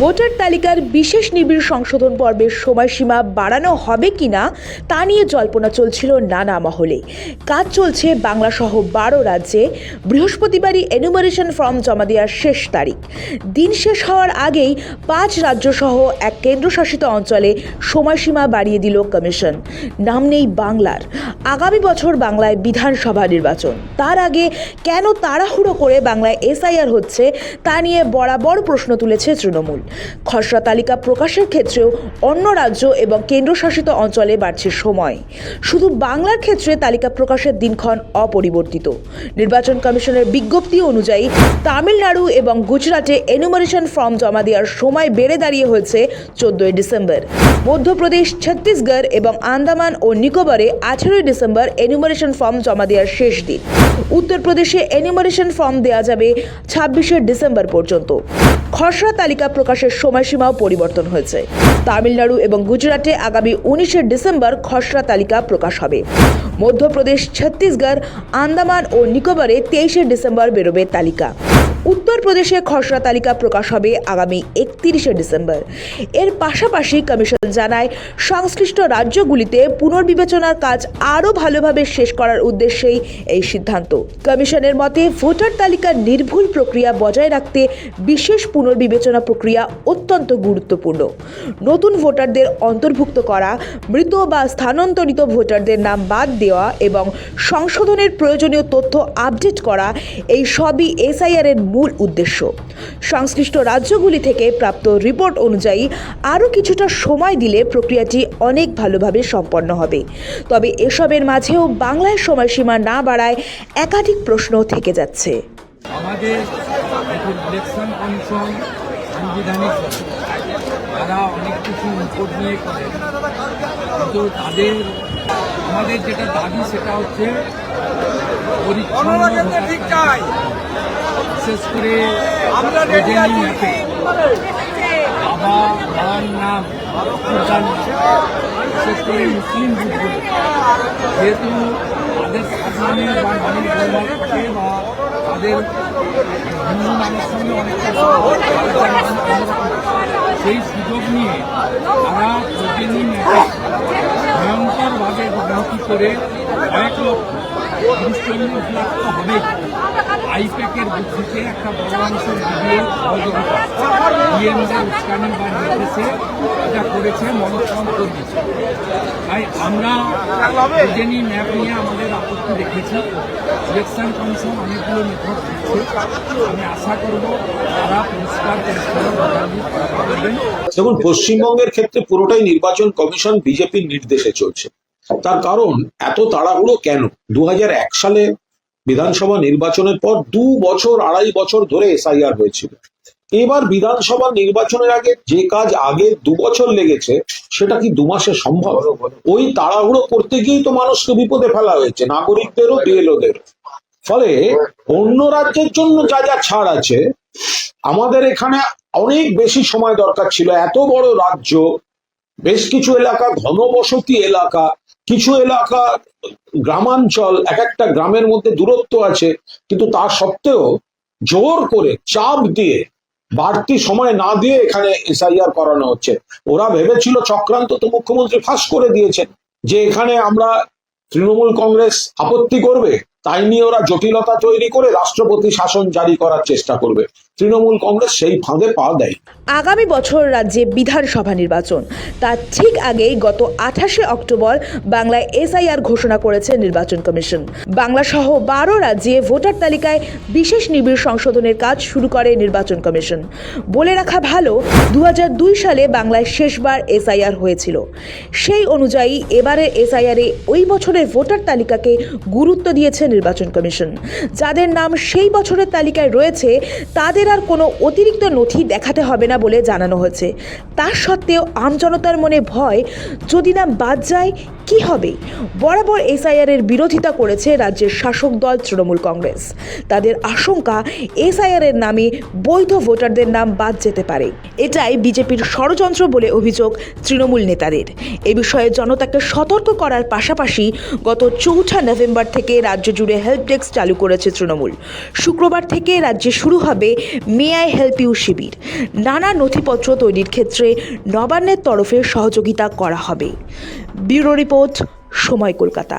Voter তালিকার বিশেষ নিবিড় সংশোধন পর্বের সময়সীমা বাড়ানো হবে কিনা তা নিয়ে জল্পনা চলছিল নানা মহলে। কাজ চলছে বাংলা সহ বারো রাজ্যে। বৃহস্পতিবারই এনুমারেশন ফর্ম জমা দেওয়ার শেষ তারিখ। দিন শেষ হওয়ার আগেই পাঁচ রাজ্য সহ এক কেন্দ্রশাসিত অঞ্চলে সময়সীমা বাড়িয়ে দিল কমিশন নাম নেই বাংলার। আগামী বছর বাংলায় বিধানসভা নির্বাচন। তার আগে কেন তাড়াহুড়ো করে বাংলায় এসআইআর হচ্ছে তা নিয়ে বরাবর প্রশ্ন তুলেছে তৃণমূল। খসড়া তালিকা প্রকাশের ক্ষেত্রেও অন্য রাজ্য এবং কেন্দ্রশাসিত অঞ্চলে বাড়ছে সময়। শুধু বাংলার ক্ষেত্রে তালিকা প্রকাশের দিনক্ষণ অপরিবর্তিত। নির্বাচন কমিশনের বিজ্ঞপ্তি অনুযায়ী তামিলনাড়ু এবং গুজরাটে এনুমারেশন ফর্ম জমা দেওয়ার সময় বেড়ে দাঁড়িয়ে হয়েছে চোদ্দই ডিসেম্বর। মধ্যপ্রদেশ, ছত্তিশগড় এবং আন্দামান ও নিকোবরে আঠেরোই ডিসেম্বর এনুমারেশন ফর্ম জমা দেওয়ার শেষ দিন। উত্তরপ্রদেশে এনুমারেশন ফর্ম দেওয়া যাবে ছাব্বিশে ডিসেম্বর পর্যন্ত। খসড়া তালিকা প্রকাশের সময়সীমাও পরিবর্তন হয়েছে। তামিলনাড়ু এবং গুজরাটে আগামী উনিশে ডিসেম্বর খসড়া তালিকা প্রকাশ হবে। মধ্যপ্রদেশ, ছত্তিশগড়, আন্দামান ও নিকোবরে তেইশে ডিসেম্বর বেরোবে তালিকা। উত্তরপ্রদেশে খসড়া তালিকা প্রকাশ হবে আগামী একত্রিশে ডিসেম্বর। এর পাশাপাশি কমিশন জানায়, সংশ্লিষ্ট রাজ্যগুলিতে পুনর্বিবেচনার কাজ আরও ভালোভাবে শেষ করার উদ্দেশ্যেই এই সিদ্ধান্ত। কমিশনের মতে, ভোটার তালিকার নির্ভুল প্রক্রিয়া বজায় রাখতে বিশেষ পুনর্বিবেচনা প্রক্রিয়া অত্যন্ত গুরুত্বপূর্ণ। নতুন ভোটারদের অন্তর্ভুক্ত করা, মৃত বা স্থানান্তরিত ভোটারদের নাম বাদ দেওয়া এবং সংশোধনের প্রয়োজনীয় তথ্য আপডেট করা, এই সবই এসআইআর এর মূল উদ্দেশ্য। সংশ্লিষ্ট রাজ্যগুলি থেকে প্রাপ্ত রিপোর্ট অনুযায়ী আরও কিছুটা সময় দিলে প্রক্রিয়াটি অনেক ভালোভাবে সম্পন্ন হবে। তবে এসবের মাঝেও বাংলায় সময়সীমা না বাড়ায় একাধিক প্রশ্ন থেকে যাচ্ছে। আমাদের ইলেকশন কমিশন সাংবিধানিক তারা অনেক কিছু রিপোর্ট নিয়ে করে। কিন্তু তাদের আমাদের যেটা দাবি সেটা হচ্ছে পরিচ্ছন্ন। বিশেষ করে বাবা, মার নাম বিশেষ করে মুসলিম যেহেতু তাদের সাধারণের বা তাদের হিন্দু নামের। সেই সুযোগ নিয়ে তারা প্রতিদিন ভয়ঙ্করভাবে বিভ্রান্তি করে কয়েক লক্ষ হবেই। আইপ্যাকের বুদ্ধিতে একটা বড় অংশের ভিডিও সহযোগিতা ডিএমদের উস্কানি বা নির্দেশে এটা করেছে মনস্কাম কর্মীছে তাই আমরা প্রজেনি ম্যাপ নিয়ে আমাদের আপত্তি রেখেছি। ইলেকশন কমিশন অনেকগুলো মেথড দিচ্ছে। আমি আশা করব তারা পরিষ্কার দেখুন, পশ্চিমবঙ্গের ক্ষেত্রে পুরোটাই নির্বাচন কমিশন বিজেপির নির্দেশে চলছে। তার কারণ, এত তাড়াহুড়ো কেন? দু হাজার এক সালে বিধানসভা নির্বাচনের পর দু বছর আড়াই বছর ধরে এসআইআর হয়েছিল। এবার বিধানসভা নির্বাচনের আগে যে কাজ আগে দু বছর লেগেছে সেটা কি দু মাসে সম্ভব? ওই তাড়াহুড়ো করতে গিয়েই তো মানুষকে বিপদে ফেলা হয়েছে নাগরিকদেরও বিএলওদের। ফলে অন্য রাজ্যের জন্য যা যা ছাড় আছে আমাদের এখানে অনেক বেশি সময় দরকার ছিল। এত বড় রাজ্য বেশ কিছু এলাকা ঘনবসতি এলাকা কিছু এলাকা গ্রামাঞ্চল, এক একটা গ্রামের মধ্যে দূরত্ব আছে, কিন্তু তা সত্ত্বেও জোর করে চাপ দিয়ে, বাড়তি সময় না দিয়ে এখানে এসআইআর করানো হচ্ছে। ওরা ভেবেছিল চক্রান্ত তো মুখ্যমন্ত্রী ফাঁস করে দিয়েছেন যে এখানে আমরা তৃণমূল কংগ্রেস আপত্তি করবে তাই নিয়ে ওরা জটিলতা তৈরি করে রাষ্ট্রপতি শাসন জারি করার চেষ্টা করবে। তৃণমূল কংগ্রেস সেই ফাঁদে পা দেয়। আগামী বছর রাজ্যে বিধানসভা নির্বাচন। তার ঠিক আগেই গত আঠাশে অক্টোবর বাংলায় এসআইআর ঘোষণা করেছে নির্বাচন কমিশন। বাংলা সহ বারো রাজ্যে ভোটার তালিকায় বিশেষ নিবিড় সংশোধনের কাজ শুরু করে নির্বাচন কমিশন। বলে রাখা ভালো দু হাজার দুই সালে বাংলায় শেষবার এসআইআর হয়েছিল। সেই অনুযায়ী এবারের এসআইআরে ওই বছরের ভোটার তালিকাকে গুরুত্ব দিয়েছে নির্বাচন কমিশন। যাদের নাম সেই বছরের তালিকায় রয়েছে, তাদের আর কোনো অতিরিক্ত নথি দেখাতে হবে না বলে জানানো হয়েছে। তা সত্ত্বেও আমজনতার মনে ভয়, যদি নাম বাদ যায়, কি হবে? বরাবর এসআইআর এর বিরোধিতা করেছে রাজ্যের শাসক দল তৃণমূল কংগ্রেস। তাদের আশঙ্কা, এসআইআর এর নামে বৈধ ভোটারদের নাম বাদ যেতে পারে। এটাই বিজেপির ষড়যন্ত্র বলে অভিযোগ তৃণমূল নেতাদের। এ বিষয়ে জনতাকে সতর্ক করার পাশাপাশি গত চৌঠা নভেম্বর থেকে রাজ্য জুড়ে হেল্প ডেস্ক চালু করেছে তৃণমূল। শুক্রবার থেকে রাজ্যে শুরু হবে মে আই হেল্প ইউ শিবির। নানা নথিপত্র তৈরির ক্ষেত্রে নবান্নের তরফে সহযোগিতা করা হবে। ব্যুরো রিপোর্ট, সময় কলকাতা।